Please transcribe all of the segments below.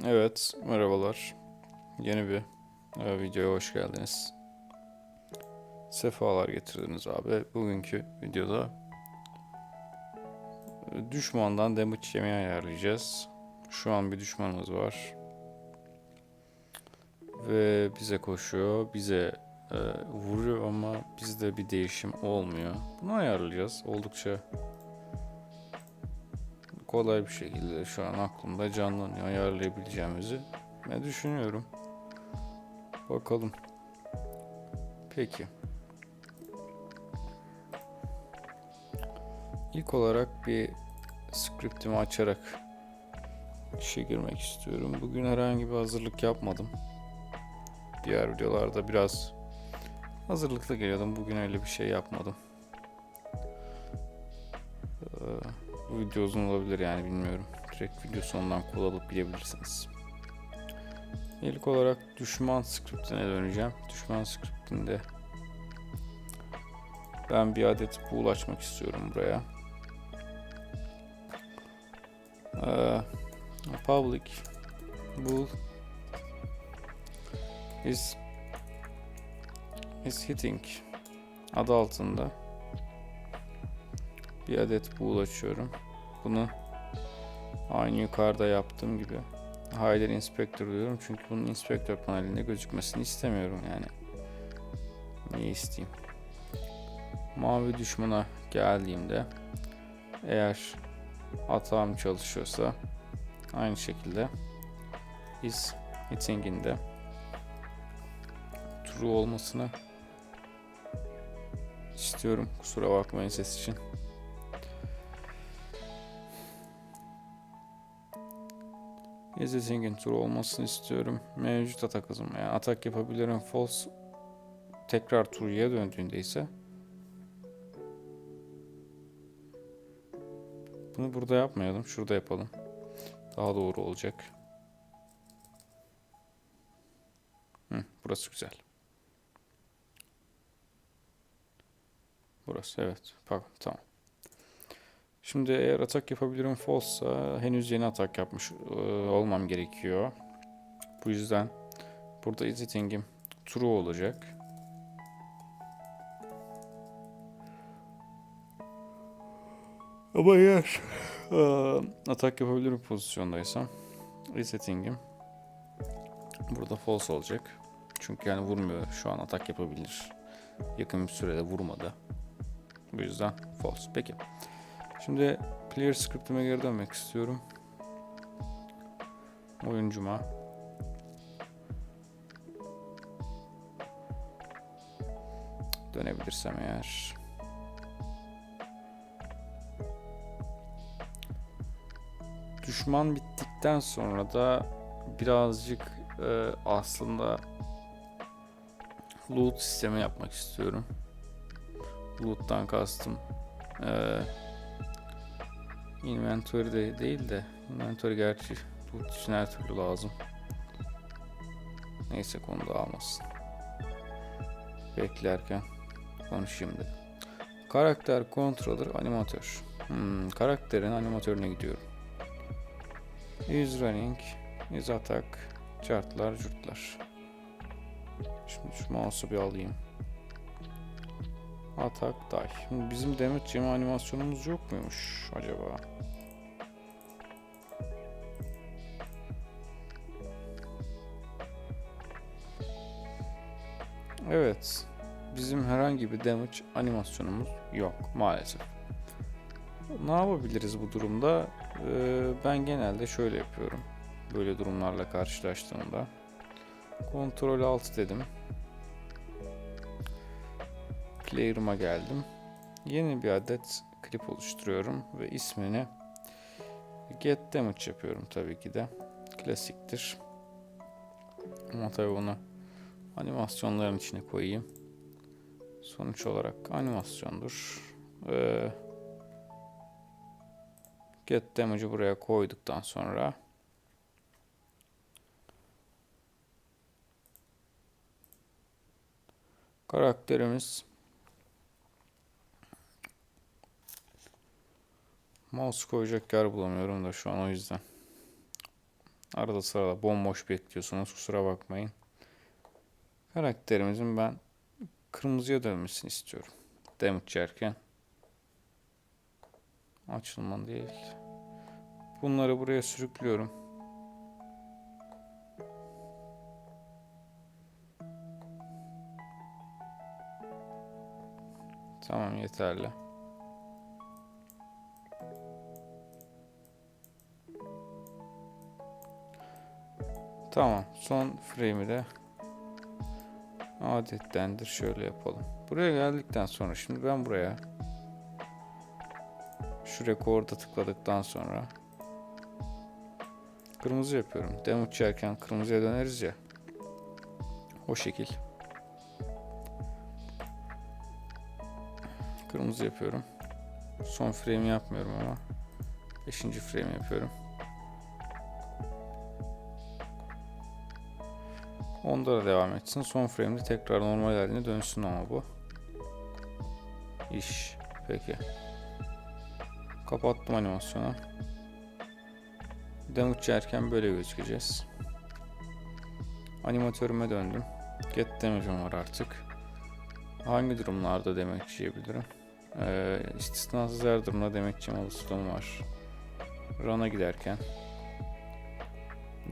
Evet, merhabalar. Yeni bir e, videoya hoş geldiniz. Sefalar getirdiniz abi. Bugünkü videoda e, düşmandan damage yemeği ayarlayacağız. Şu an bir düşmanımız var. Ve bize koşuyor, bize e, vuruyor ama bizde bir değişim olmuyor. Bunu ayarlayacağız. Oldukça kolay bir şekilde şu an aklımda canlanıyor ayarlayabileceğimizi ne düşünüyorum. Bakalım. Peki. İlk olarak bir scriptimi açarak işe girmek istiyorum. Bugün herhangi bir hazırlık yapmadım. Diğer videolarda biraz hazırlıklı geliyordum. Bugün öyle bir şey yapmadım. Bu video uzun olabilir yani bilmiyorum. Direkt video sonundan kol alıp gidebilirsiniz. İlk olarak düşman scriptine döneceğim. Düşman scriptinde ben bir adet pool açmak istiyorum buraya. Ee, public bool is is hitting adı altında bir adet pool açıyorum. Bunu aynı yukarıda yaptığım gibi Hide Inspector diyorum çünkü bunun Inspector panelinde gözükmesini istemiyorum yani. Niye isteyeyim? Mavi düşmana geldiğimde eğer atağım çalışıyorsa aynı şekilde is hitting'in de true olmasını istiyorum. Kusura bakmayın ses için. Eziting'in true olmasını istiyorum. Mevcut atak hızım. Yani atak yapabilirim. False tekrar true'ya döndüğünde ise bunu burada yapmayalım. Şurada yapalım. Daha doğru olacak. Hı, burası güzel. Burası evet. Pardon tamam. Şimdi eğer atak yapabilirim false'sa henüz yeni atak yapmış e, olmam gerekiyor. Bu yüzden burada editing'im true olacak. Ama eğer e, atak yapabilirim pozisyondaysam resetting'im burada false olacak. Çünkü yani vurmuyor. Şu an atak yapabilir. Yakın bir sürede vurmadı. Bu yüzden false. Peki. Şimdi player script'ime geri dönmek istiyorum. Oyuncuma. Dönebilirsem eğer. Düşman bittikten sonra da birazcık e, aslında loot sistemi yapmak istiyorum. Loot'tan kastım. E, Inventory de değil de inventory gerçi loot için her türlü lazım. Neyse konu da almasın. Beklerken konuşayım dedim. Karakter, controller, animatör. Hmm, karakterin animatörüne gidiyorum. Is running, is attack, chartlar, curtlar. Şimdi şu mouse'u bir alayım. Atak day. Bizim damage yeme animasyonumuz yok muymuş acaba? Evet. Bizim herhangi bir damage animasyonumuz yok maalesef. Ne yapabiliriz bu durumda? Ee, ben genelde şöyle yapıyorum. Böyle durumlarla karşılaştığımda. Kontrol alt dedim. Player'ıma geldim. Yeni bir adet klip oluşturuyorum ve ismini Get Damage yapıyorum tabii ki de. Klasiktir. Ama tabii bunu animasyonların içine koyayım. Sonuç olarak animasyondur. Ee, Get Damage'ı buraya koyduktan sonra karakterimiz Mouse koyacak yer bulamıyorum da şu an o yüzden. Arada sırada bomboş bekliyorsunuz. Kusura bakmayın. Karakterimizin ben kırmızıya dönmesini istiyorum. Damage yerken. Açılma değil. Bunları buraya sürüklüyorum. Tamam yeterli. Tamam. Son frame'i de adettendir şöyle yapalım. Buraya geldikten sonra şimdi ben buraya şu rekorda tıkladıktan sonra kırmızı yapıyorum. Damage yerken kırmızıya döneriz ya. O şekil. Kırmızı yapıyorum. Son frame yapmıyorum ama. Beşinci frame yapıyorum. Onda da devam etsin. Son frame'de tekrar normal haline dönsün ama bu. İş. Peki. Kapattım animasyonu. Damage yerken böyle gözükeceğiz. Animatörüme döndüm. Get damage'ım var artık. Hangi durumlarda damage yiyebilirim? Ee, istisnasız her durumda damage yeme olasılığım var. Run'a giderken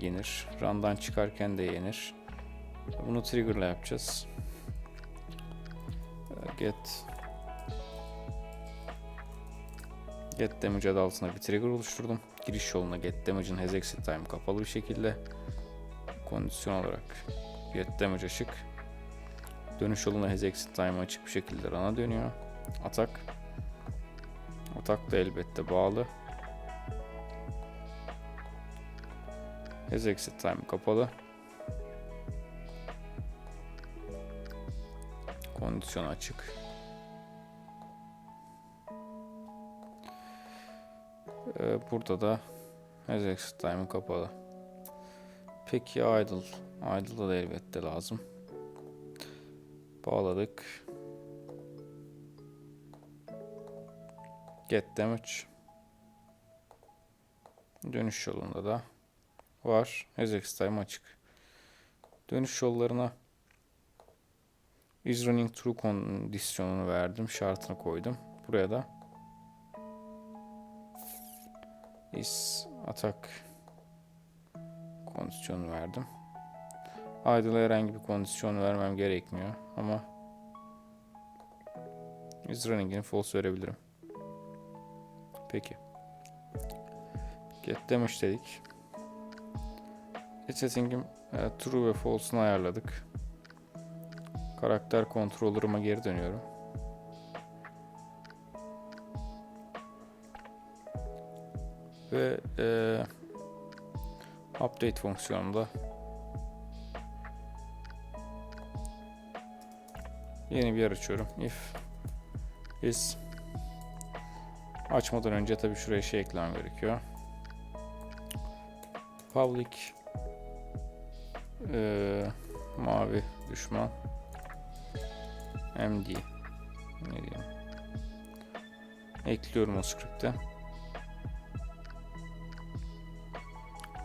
yenir. Run'dan çıkarken de yenir. Bunu trigger'la yapacağız. Ee, Get Get damage adı altında bir trigger oluşturdum. Giriş yoluna get damage'ın has exit time kapalı bir şekilde. Kondisyon olarak get damage açık. Dönüş yoluna has exit time açık bir şekilde run'a dönüyor. Atak. Atak da elbette bağlı. Has exit time kapalı. Kondisyon açık. Ee, burada da has exit time kapalı. Peki idle. Idle'da da elbette lazım. Bağladık. Get damage. Dönüş yolunda da var. Has time açık. Dönüş yollarına is running true kondisyonunu verdim. Şartını koydum. Buraya da is atak kondisyonu verdim. Idle'a herhangi bir kondisyon vermem gerekmiyor ama is running'ini false verebilirim. Peki. Get damage dedik. Get setting'im e, true ve false'ını ayarladık. Karakter controller'ıma geri dönüyorum. Ve e, update fonksiyonunda yeni bir yer açıyorum. If is açmadan önce tabii şuraya şey eklemem gerekiyor. Public e, mavi düşman MD ne diyeyim? Ekliyorum o script'e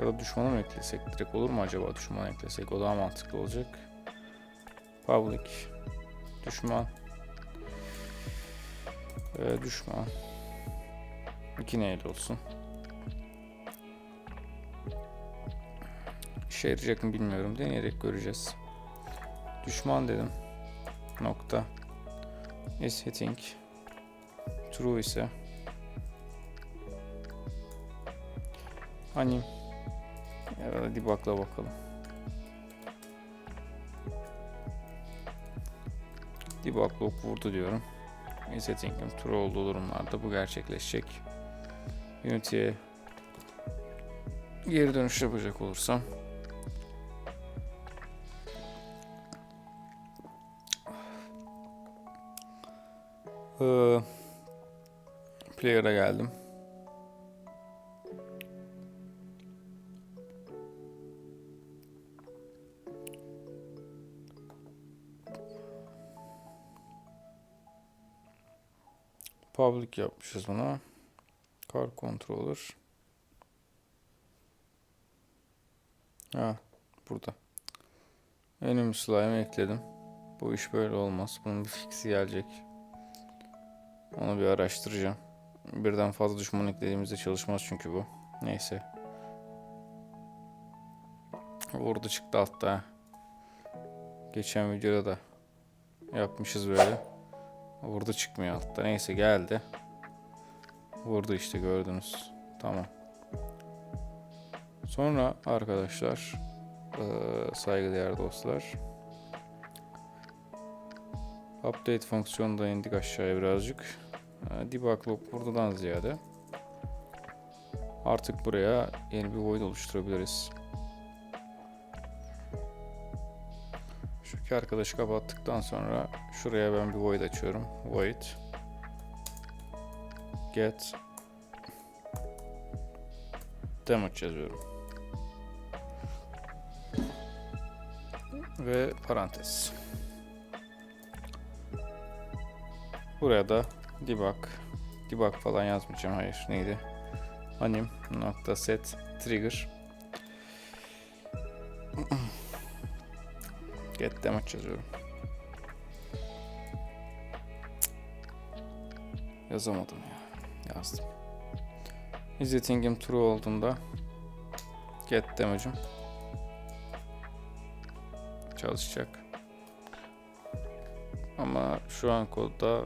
ya da düşmana mı eklesek? Direkt olur mu acaba düşman eklesek? O daha mantıklı olacak. Public. Düşman. Ee, düşman. İki neyle olsun? İşe yarayacak mı bilmiyorum. Deneyerek göreceğiz. Düşman dedim nokta. İs hitting. True ise. Hani? Da debug'la bakalım. Debug log vurdu diyorum. İs hitting'im true olduğu durumlarda bu gerçekleşecek. Unity'ye geri dönüş yapacak olursam Ee, Player'a geldim. Public yapmışız buna. Car controller. Ha, burada. Önüm slime ekledim. Bu iş böyle olmaz. Bunun bir fixi gelecek. Onu bir araştıracağım. Birden fazla düşman eklediğimizde çalışmaz çünkü bu. Neyse. Vurdu çıktı altta. Geçen videoda da yapmışız böyle. Vurdu çıkmıyor altta. Neyse geldi. Vurdu işte gördünüz. Tamam. Sonra arkadaşlar saygıdeğer dostlar update fonksiyonunda indik aşağıya birazcık. Eee, Debug log buradan ziyade artık buraya yeni bir void oluşturabiliriz. Şu iki arkadaşı kapattıktan sonra şuraya ben bir void açıyorum. Void get damage yazıyorum. Ve parantez. Buraya da debug debug falan yazmayacağım. Hayır neydi? Anim nokta set trigger get damage yazıyorum. Yazamadım ya. Yazdım. Visiting'im true olduğunda get damage'im çalışacak. Ama şu an kodda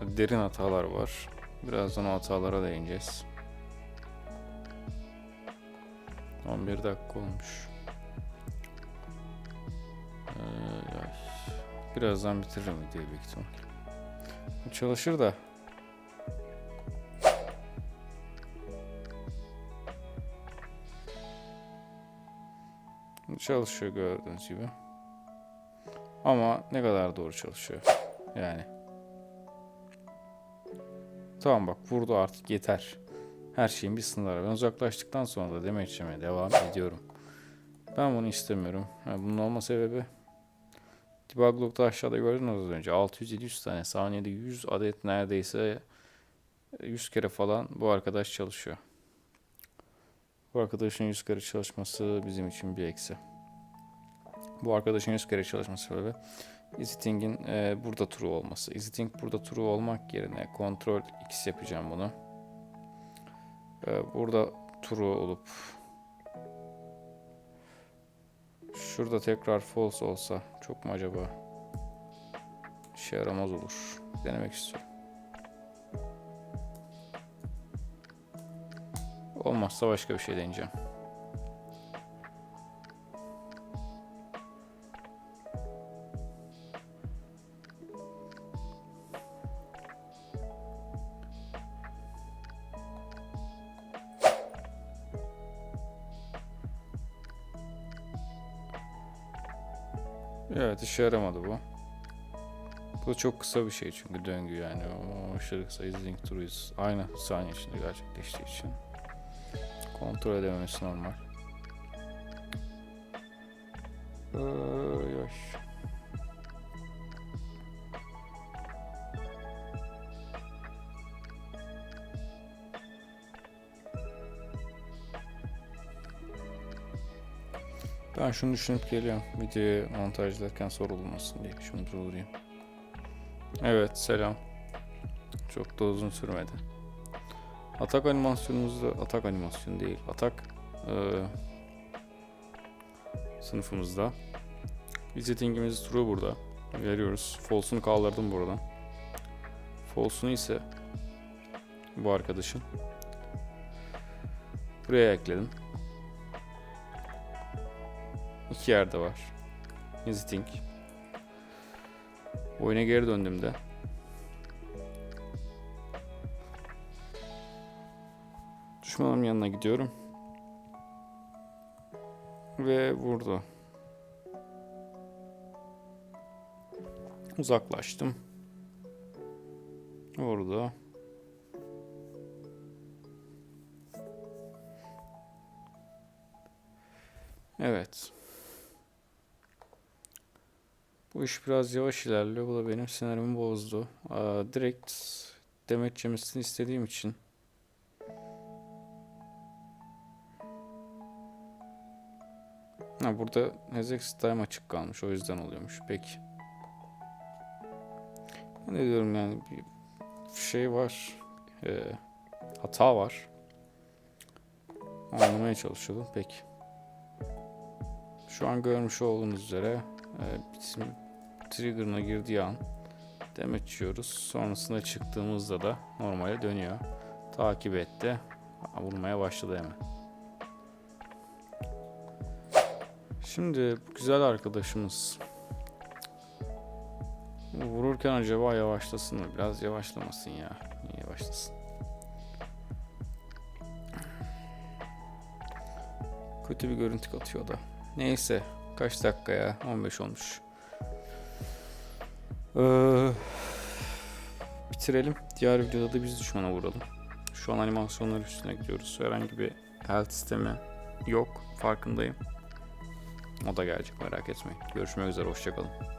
derin hatalar var. Birazdan o hatalara değineceğiz. 11 dakika olmuş. Ee, birazdan bitiririm videoyu büyük ihtimal. Çalışır da Çalışıyor gördüğünüz gibi. Ama ne kadar doğru çalışıyor. Yani. Tamam bak vurdu artık yeter. Her şeyin bir sınırı. Ben uzaklaştıktan sonra da deme içmeye devam ediyorum. Ben bunu istemiyorum. Yani bunun olma sebebi debug log'da aşağıda gördünüz az önce 600-700 tane saniyede 100 adet neredeyse 100 kere falan bu arkadaş çalışıyor. Bu arkadaşın 100 kere çalışması bizim için bir eksi. Bu arkadaşın 100 kere çalışması sebebi EasyThink'in e, burada true olması. EasyThink burada true olmak yerine Ctrl X yapacağım bunu. E, burada true olup şurada tekrar false olsa çok mu acaba işe yaramaz olur. Denemek istiyorum. Olmazsa başka bir şey deneyeceğim. Evet işe yaramadı bu. Bu çok kısa bir şey çünkü döngü yani. O aşırı kısa izlink turuyuz. Aynı saniye içinde gerçekleştiği için. Kontrol edememesi normal. Ay, Ben şunu düşünüp geliyorum. Videoyu montajlarken sorulmasın diye. Şunu durdurayım. Evet selam. Çok da uzun sürmedi. Atak animasyonumuzda atak animasyon değil. Atak eee, sınıfımızda. Visiting'imiz true burada. Veriyoruz. False'unu kaldırdım buradan. False'unu ise bu arkadaşın. Buraya ekledim. İki yerde var. Visiting. Oyuna geri döndüğümde düşmanım yanına gidiyorum. Ve vurdu. Uzaklaştım. Vurdu. Evet. Bu iş biraz yavaş ilerliyor. Bu da benim sinirimi bozdu. Aa, direkt demet yemesini istediğim için Ha burada Hezex Time açık kalmış. O yüzden oluyormuş. Peki. Ne diyorum yani bir şey var. Ee, hata var. Anlamaya çalışıyordum. Peki. Şu an görmüş olduğunuz üzere e, bizim trigger'ına girdiği an damage yiyoruz. Sonrasında çıktığımızda da normale dönüyor. Takip etti. Vurmaya başladı hemen. Şimdi güzel arkadaşımız vururken acaba yavaşlasın mı? Biraz yavaşlamasın ya. Niye yavaşlasın? Kötü bir görüntü katıyor da. Neyse. Kaç dakika ya? 15 olmuş. Ee, bitirelim. Diğer videoda da biz düşmana vuralım. Şu an animasyonlar üstüne gidiyoruz. Herhangi bir health sistemi yok. Farkındayım. O da gelecek merak etmeyin. Görüşmek üzere. Hoşçakalın.